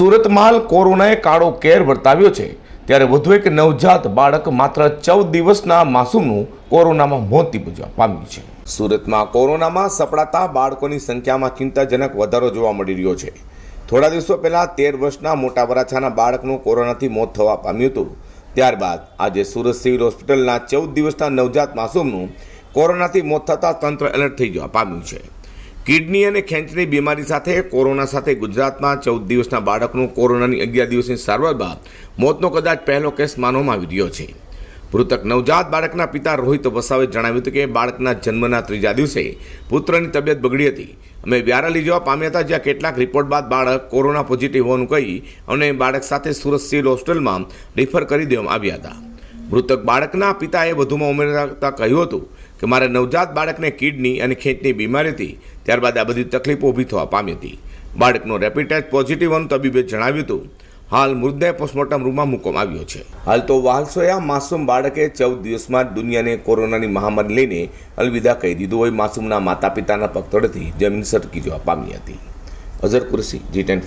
સુરતમાં કોરોનાએ કાળો કેર વર્તાવ્યો છે. ત્યારે વધુ એક નવજાત બાળક માત્ર ચૌદ દિવસના માસૂમનું કોરોનામાં મોત નિપજવા પામ્યું છે. સુરતમાં કોરોનામાં સપડાતા બાળકોની સંખ્યામાં ચિંતાજનક વધારો જોવા મળી રહ્યો છે. થોડા દિવસો પહેલાં તેર વર્ષના મોટા વરાછાના બાળકનું કોરોનાથી મોત થવા પામ્યું હતું. ત્યારબાદ આજે સુરત સિવિલ હોસ્પિટલના ચૌદ દિવસના નવજાત માસૂમનું કોરોનાથી મોત થતાં તંત્ર એલર્ટ થઈ જવા પામ્યું છે. કિડની અને ખેંચની બીમારી સાથે કોરોના સાથે ગુજરાતમાં ચૌદ દિવસના બાળકનું કોરોનાની અગિયાર દિવસની સારવાર બાદ મોતનો કદાચ પહેલો કેસ માનવામાં આવી રહ્યો છે. મૃતક નવજાત બાળકના પિતા રોહિત વસાવે જણાવ્યું હતું કે બાળકના જન્મના ત્રીજા દિવસે પુત્રની તબિયત બગડી હતી. અમે વ્યારા લઈ જવા પામ્યા હતા, જ્યાં કેટલાક રિપોર્ટ બાદ બાળક કોરોના પોઝિટિવ હોવાનું કહી અને બાળક સાથે સુરત સિવિલ હોસ્પિટલમાં રિફર કરી દેવામાં આવ્યા હતા. મૃતક બાળકના પિતાએ વધુમાં ઉમેરતા કહ્યું હતું કે મારા નવજાત બાળકને કિડની અને ખેંચની બીમારી હતી, ત્યારબાદ આ બધી તકલીફો ઊભી થવા પામી હતી. બાળકનો રેપિડ ટેસ્ટ પોઝિટિવ હોવાનું તબીબે જણાવ્યું હતું. હાલ મૃતદેહ પોસ્ટમોર્ટમ રૂમમાં મૂકવામાં આવ્યો છે. હાલ તો વાલસોયા માસૂમ બાળકે ચૌદ દિવસમાં દુનિયાને કોરોનાની મહામારી લઈને અલવિદા કહી દીધું હોય માસૂમના માતા પિતાના પગતળેથી જમીન સરકી જવા પામી હતી. અઝર કુરસી જી ટેન